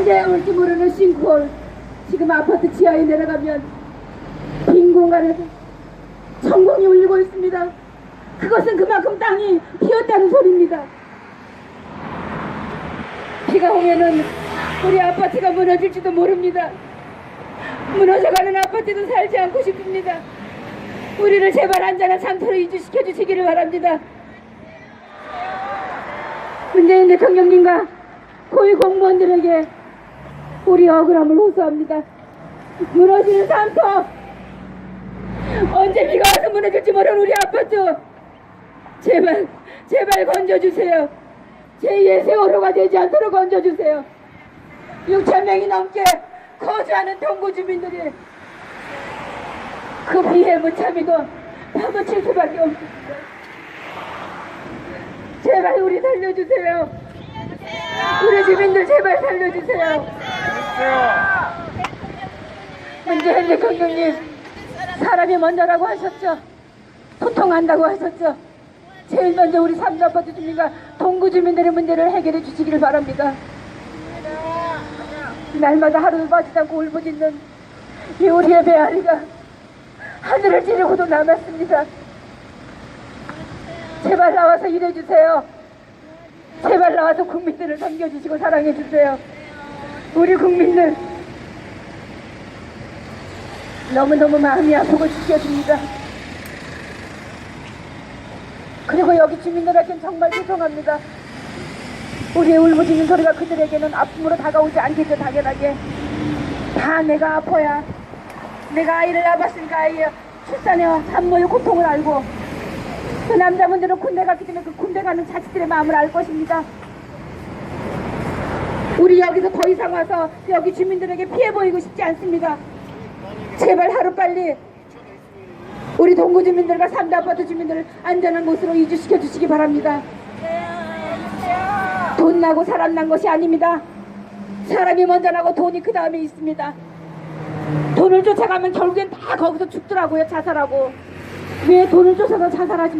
언제 올지 모르는 싱크홀 지금 아파트 지하에 내려가면 빈 공간에서 천공이 울리고 있습니다. 그것은 그만큼 땅이 비었다는 소리입니다. 비가 오면은 우리 아파트가 무너질지도 모릅니다. 무너져가는 아파트도 살지 않고 싶습니다. 우리를 제발 안전한 상태로 이주시켜 주시기를 바랍니다. 문재인 대통령님과 고위 공무원들에게 우리 억울함을 호소합니다. 무너지는 산터 언제 비가 와서 무너질지 모르는 우리 아파트 제발 제발 건져주세요. 제2의 세월호가 되지 않도록 건져주세요. 6천 명이 넘게 거주하는 동구 주민들이 그 비에 못 참이고 파묻힐 수밖에 없습니다. 제발 우리 살려주세요. 우리 주민들 제발 살려주세요. 문재인 대통령님 사람이 먼저라고 하셨죠. 소통한다고 하셨죠. 제일 먼저 우리 삼자아파트 주민과 동구 주민들의 문제를 해결해 주시기를 바랍니다. 날마다 하루를 빠지지 않고 울부짖는 이 우리의 배아리가 하늘을 찌르고도 남았습니다. 제발 나와서 일해주세요. 제발 나와서 국민들을 섬겨주시고 사랑해주세요. 우리 국민들 너무너무 마음이 아프고 지켜줍니다. 그리고 여기 주민들에겐 정말 죄송합니다. 우리의 울부짖는 소리가 그들에게는 아픔으로 다가오지 않겠죠, 당연하게. 다 내가 아파야 내가 아이를 낳았으니까 아이의 출산의 산모의 고통을 알고 그 남자분들은 군대 갔기 때문에 그 군대 가는 자식들의 마음을 알 것입니다. 우리 여기서 더 이상 와서 여기 주민들에게 피해 보이고 싶지 않습니다. 제발 하루빨리 우리 동구 주민들과 삼대 아파트 주민들을 안전한 곳으로 이주시켜 주시기 바랍니다. 돈 나고 사람 난 것이 아닙니다. 사람이 먼저 나고 돈이 그 다음에 있습니다. 돈을 쫓아가면 결국엔 다 거기서 죽더라고요, 자살하고. 왜 돈을 쫓아서 자살하십니까?